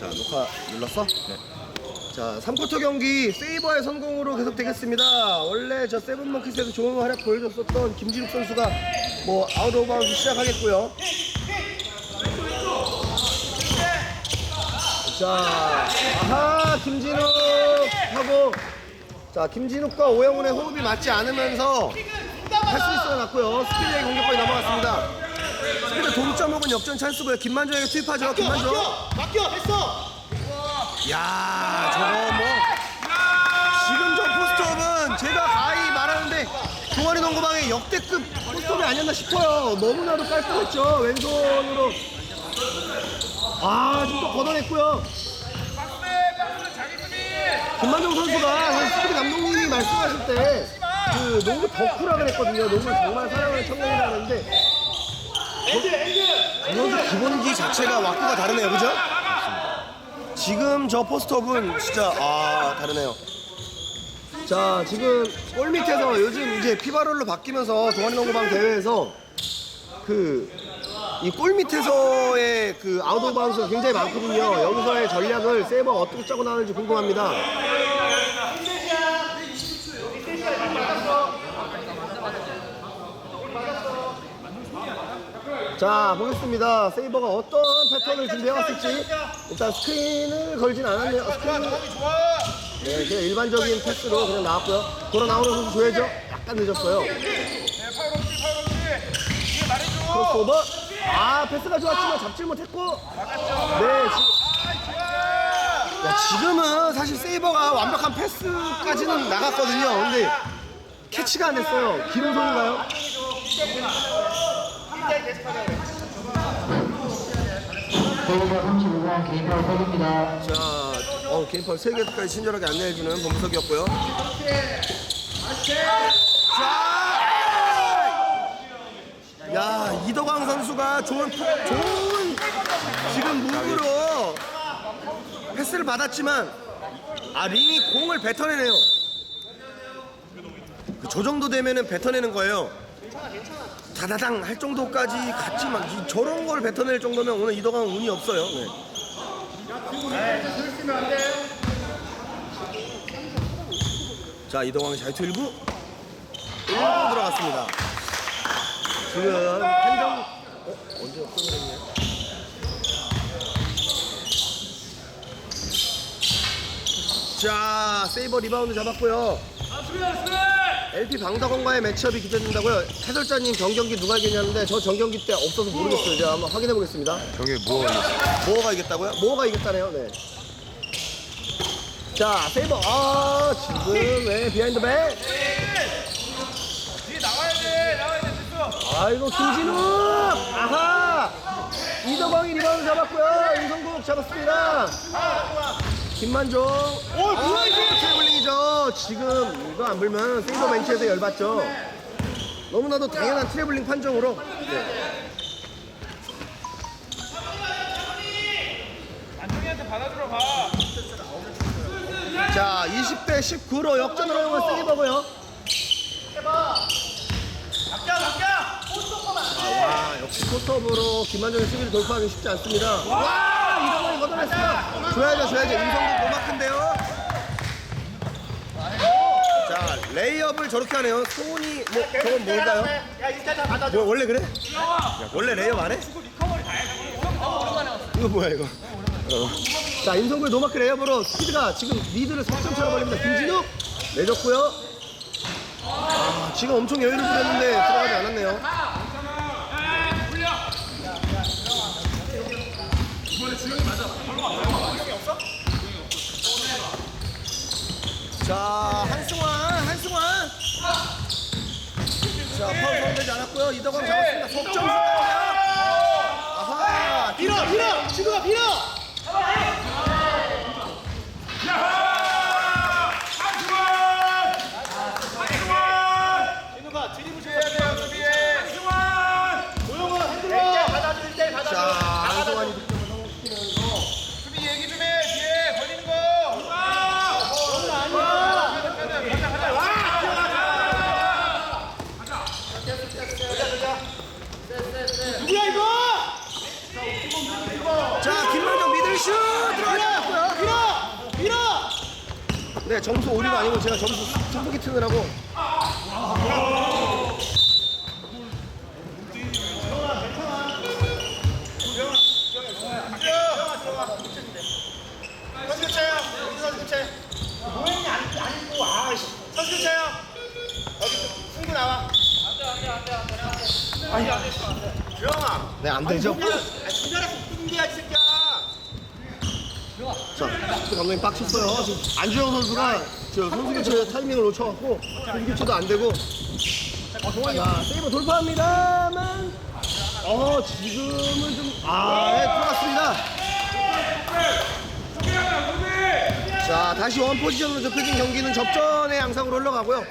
자, 녹화 눌렀어? 네. 자, 3쿼터 경기 세이버의 성공으로 계속되겠습니다. 원래 저 세븐먼키스에서 좋은 활약 보여줬었던 김진욱 선수가 뭐 아웃 오브 바운드 시작하겠고요. 자, 아하, 김진욱 하고 자, 김진욱과 오영훈의 호흡이 맞지 않으면서 패스 미스가 났고요. 스피드의 공격까지 넘어갔습니다. 스피드 동점 혹은 역전 찬스고요. 김만조에게 투입하죠. 김만조. 맡겨 됐어 야, 저거 뭐 지금 저 포스트업은 제가 가히 말하는데 동아리 농구방의 역대급 포스트업이 아니었나 싶어요. 너무나도 깔끔했죠. 왼손으로. 아, 지금 또 걷어냈고요. 김만정 선수가 스피드 감독님이 말씀하실 때 그 농구 덕후라 그랬거든요. 농구를 정말 사랑하는 청년이라 그랬는데 이 선수 기본기 자체가 왁구가 다르네요. 그죠? 지금 저 포스트업은 진짜 아 다르네요. 자 지금 골 밑에서 요즘 이제 피바롤로 바뀌면서 동아리 농구방 대회에서 그 이 골 밑에서의 그 아웃 오브 바운스가 굉장히 많거든요. 여기서의 전략을 세이버가 어떻게 짜고 나오는지 궁금합니다. 자 보겠습니다. 세이버가 어떤 패턴을 준비해왔을지 일단 스크린을 걸진 않았네요. 스크린 네, 그냥 일반적인 패스로 그냥 나왔고요. 돌아 나오는 선수 줘야죠. 약간 늦었어요. 크로스오버. 아 패스가 좋았지만 잡질 못했고. 네. 지, 야, 지금은 사실 세이버가 완벽한 패스까지는 나갔거든요. 근데 캐치가 안 됐어요. 기름손인가요? 서울과 35번 개인 파울 컵입니다. 자, 어, 게임파 3개까지 친절하게 안내해주는 범석이었고요. 자! 야, 이덕광 선수가 좋은, 좋은 지금 무브로 패스를 받았지만, 아, 링이 공을 뱉어내네요. 그 저 정도 되면은 뱉어내는 거예요. 다다당 할 정도까지 갔지만, 이- 저런 걸 뱉어낼 정도면 오늘 이덕광 운이 없어요. 네. 자 이동왕 자유투 1구 1구 들어갔습니다 지금 판정 어? 언제 없어졌냐 자 세이버 리바운드 잡았고요 LP 방덕원과의 매치업이 기대된다고요 해설자님 정경기 누가 이겼냐는데 저 정경기 때 없어서 모르겠어요 제가 한번 확인해 보겠습니다 저게 뭐 모어가 이겼다고요? 모어가 이겼다네요. 네. 자, 세이버. 아, 지금 왜 비하인드 백? 뒤에 나와야 돼 나와야 돼 됐어 아이고 김진욱. 아하. 이덕광이 리바운드 잡았고요. 임성국 잡았습니다. 김만종. 오, 뭐야 이게? 트래블링이죠. 지금 이거 안 불면 세이버 벤치에서 열받죠. 너무나도 당연한 트래블링 판정으로. 네. 안정이한테 받아주러 가 자, 20대 19로 역전으로 이용한 세이버고요. 바뀌어 바뀌어 와 역시 포스업으로 김만정의 수비를 돌파하기 쉽지 않습니다. 와 이동원이 걷어냈어요. 줘야죠 줘야죠. 임성국 고마큰데요. 자 레이업을 저렇게 하네요. 손이 뭐 저건 뭘까요? 야 일단 다 받아줘 뭐 원래 그래? 야, 원래 레이업 안 해? 이거 뭐야 이거? 어. 자 임성구의 노마크 레이업으로 스피드가 지금 리드를 석점 차로 벌립니다. 김진욱 내줬고요. 아 지금 엄청 여유를 부렸는데 들어가지 않았네요. 자 한승환 한승환 자 파울 않았고요. 이덕광 잡았습니다. 석점 아하 밀어 밀어 친구가 밀어 진우 오늘 들어가! 밀어! 밀어! 네, 점수 올리가 아니고 제가 점수 천보기 트느라고. 안, 안 입고 아, 안돼 안돼. 주영아. 네, 안 되죠? 아니, 자, 또 감독님 빡쳤어요. 지금 안주영 선수가 저 선수 교체 타이밍을 놓쳐갖고 선수 교체도 안 되고. 자, 세이버 돌파합니다만, 어 지금은 좀 아, 네, 들어갔습니다. 자, 다시 원 포지션으로 좁혀진 경기는 접전의 양상으로 흘러가고요.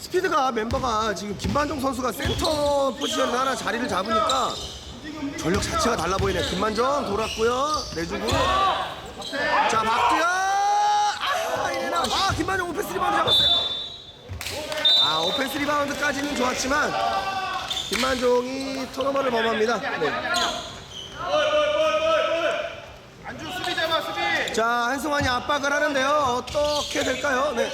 스피드가 멤버가 지금 김만종 선수가 센터 포지션에 하나 자리를 잡으니까 전력 자체가 달라 보이네요. 김만종 돌았고요. 내주고. 자, 박두현! 아, 이래나. 아, 김만종 오펜스 리바운드 잡았어요. 아, 오펜스 리바운드까지는 좋았지만 김만종이 턴오버를 범합니다. 네. 안주 수비 잡아 수비. 자, 한승환이 압박을 하는데요. 어떻게 될까요? 네.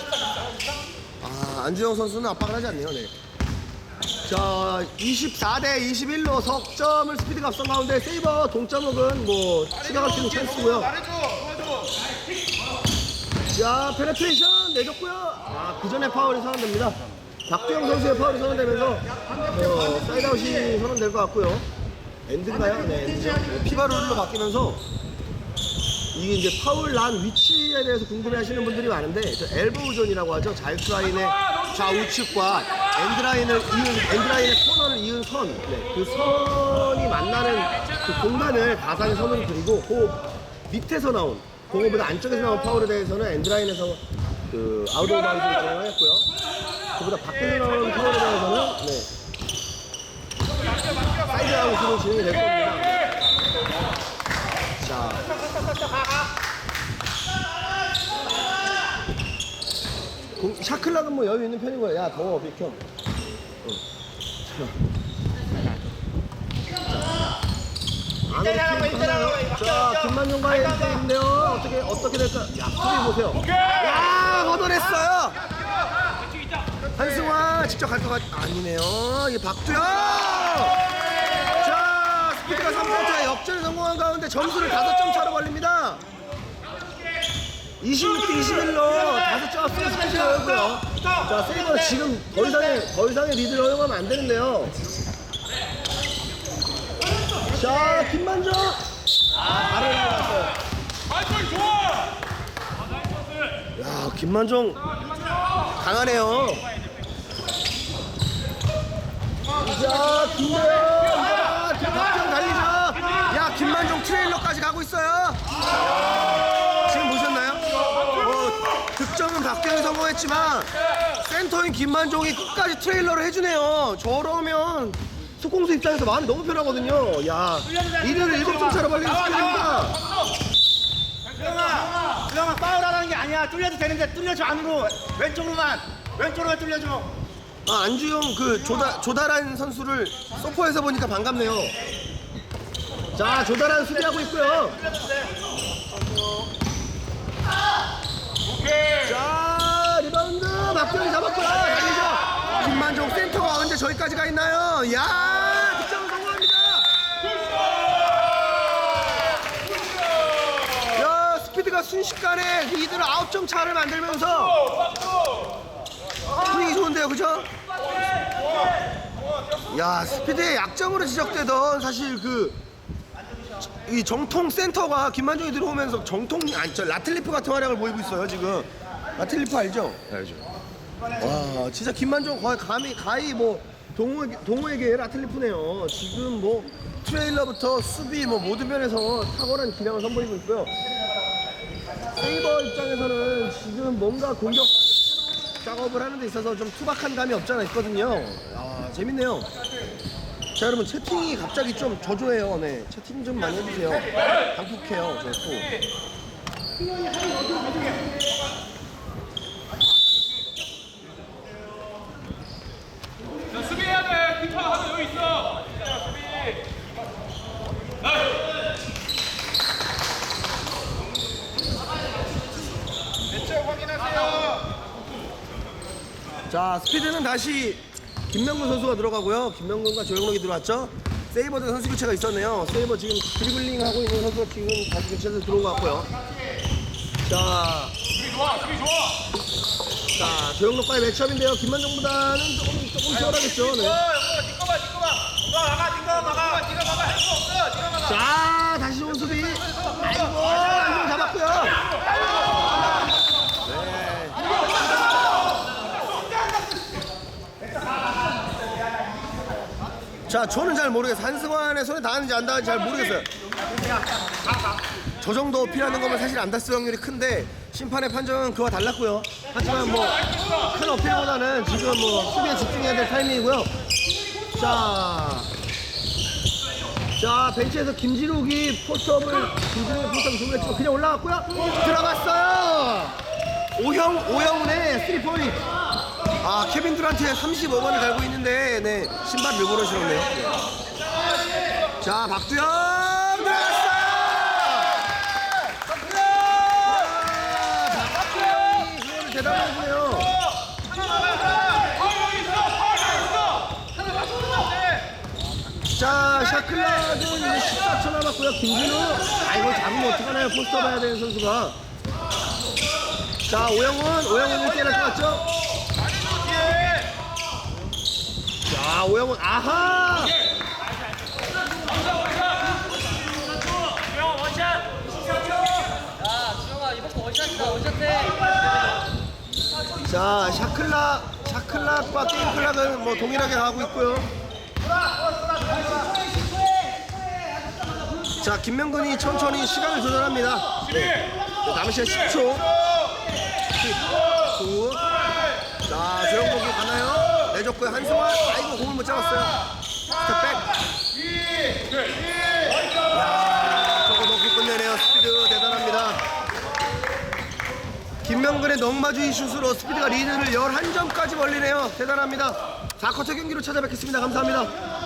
아, 안주영 선수는 압박을 하지 않네요. 네. 자, 24대 21로 석점을 스피드가 앞선 가운데 세이버 동점은 뭐 추가할 수 있는 찬스고요. 말해줘. 자, 페네트레이션 내줬고요. 아, 그 전에 파울이 선언됩니다. 박두영 선수의 파울이 선언되면서 어, 사이드아웃이 선언될 것 같고요. 엔드인가요? 네, 엔드죠. 네, 피바룰로 바뀌면서 이게 이제 파울 난 위치에 대해서 궁금해 하시는 분들이 많은데 저 엘보우존이라고 하죠. 자유투라인의 좌우측과 엔드라인을 이은, 엔드라인의 코너를 이은 선. 네, 그 선이 만나는 그 공간을 가상의 선으로 그리고 그 밑에서 나온 그거보다 안쪽에서 나온 파울에 대해서는 엔드라인에서 그 아웃 오브 바운드를 진행을 했고요. 그보다 밖에서 나온 파울에 대해서는 네. 사이드 아웃으로 진행이 될 겁니다. 자. 공- 샤클락은 뭐 여유 있는 편인 거야. 야, 더워, 비켜. 안 일대일하고 일대일하고 자, 김만종과의 1대1인데요. 어떻게, 어떻게 될까? 야, 수비 보세요. 야, 걷어냈어요. 한승환 직접 갈 것 같, 아니네요. 이 박두영! 자, 스피드가 3쿼터에 역전에 성공한 가운데 점수를 5점 차로 벌립니다. 26대 21로 5점 앞서 스피드였고요. 자, 세이버 지금 더 이상의, 더 이상의 리드를 허용하면 안 되는데요. 자, 김만정! 아, 바로. 야, 김만정 강하네요. 자! 야, 박정 달리죠! 야, 김만종 트레일러까지 가고 있어요! 지금 보셨나요? 어, 득점은 박정이 성공했지만 센터인 김만종이 끝까지 트레일러를 해주네요. 저러면 속공수 입장에서 마음이 너무 편하거든요. 야, 이를 7점 차로 벌리는 스킬입니다. 수영아. 수영아 파울 하라는 게 아니야. 뚫려도 되는데 뚫려줘 안으로. 왼쪽으로만. 왼쪽으로만 뚫려줘. 아, 안주영 그 조다, 조다란 선수를 소포에서 보니까 반갑네요. 자, 조다란 수비하고 있고요. 자, 리바운드 박정희 잡았고요. 김만종 센터가 언제 저기까지 가 있나요? 야, 득점 성공합니다. 야, 스피드가 순식간에 리드를 9점 차를 만들면서 분위기 좋은데요, 그죠? 야, 스피드의 약점으로 지적되던 사실 그 이 정통 센터가 김만종이 들어오면서 정통 아니 저 라틀리프 같은 활약을 보이고 있어요 지금 라틀리프 알죠? 알죠. 와 진짜 김만종 거의 감히 가히 뭐 동호 동호에게 라틀리프네요. 지금 뭐 트레일러부터 수비 뭐 모든 면에서 탁월한 기량을 선보이고 있고요. 세이버 입장에서는 지금 뭔가 공격 작업을 하는 데 있어서 좀 투박한 감이 없잖아 있거든요. 아 재밌네요. 자 여러분 채팅이 갑자기 좀 저조해요. 네 채팅 좀 많이 해주세요. 방콕해요. 저 또. 수비해야 돼. 키퍼 하나 여기 있어. 대체 확인하세요. 자 스피드는 다시 김명근 선수가 들어가고요. 김명근과 조영록이 들어왔죠. 세이버드 선수 교체가 있었네요. 세이버 지금 드리블링 하고 있는 선수가 지금 다시 교체해서 들어온 것 같고요. 자, 자 조영록과의 매치업인데요. 김만정보다는 조금 조금 수월하겠죠. 네. 어, 영거 니꺼 봐, 니꺼 봐. 너 막아, 니꺼 막아. 니가 막아. 할수 없어. 니가 막아. 자 다시 좋은 수비. 아이고 이거 잡았고요. 네. 자 저는 잘 모르겠어요. 한승환의 손에 닿았는지 안 닿았는지 잘 모르겠어요. 저 정도 피하는 거면 사실 안 닿을 확률이 큰데 심판의 판정은 그와 달랐고요. 하지만 뭐 큰 어필보다는 지금 뭐 수비에 집중해야 될 타이밍이고요. 자. 자 벤치에서 김진욱이 포스트업을 김진욱의 포스트업을 준비했지만 그냥 올라갔고요 들어갔어요 오형 오형의 3포인트 아 케빈 드란트의 35번을 달고 있는데 네 신발 일부러 신었네요 자 박두영 들어갔어요 자, 박두영이 그거를 대단하네요 자, 샤클락은 이제 14초 남았고요. 김진우. 아, 이거 잡으면 어떡하나요? 포스터 봐야 되는 선수가. 자, 오영훈. 오영훈 1대1 할것 같죠? 자, 오영훈. 아하! 자, 샤클락. 샤클락과 게임클락은 뭐 동일하게 가고 있고요. 자, 김명근이 천천히 시간을 조절합니다. 네. 남은 시간 10초. 9. 자, 조영복이 가나요? 내줬고요. 한승환. 아이고, 공을 못 잡았어요. 스텝백. 야, 저거 높이 끝내네요. 스피드 대단합니다. 김명근의 넉마주의 슛으로 스피드가 리드를 11점까지 벌리네요. 대단합니다. 4쿼터 경기로 찾아뵙겠습니다. 감사합니다.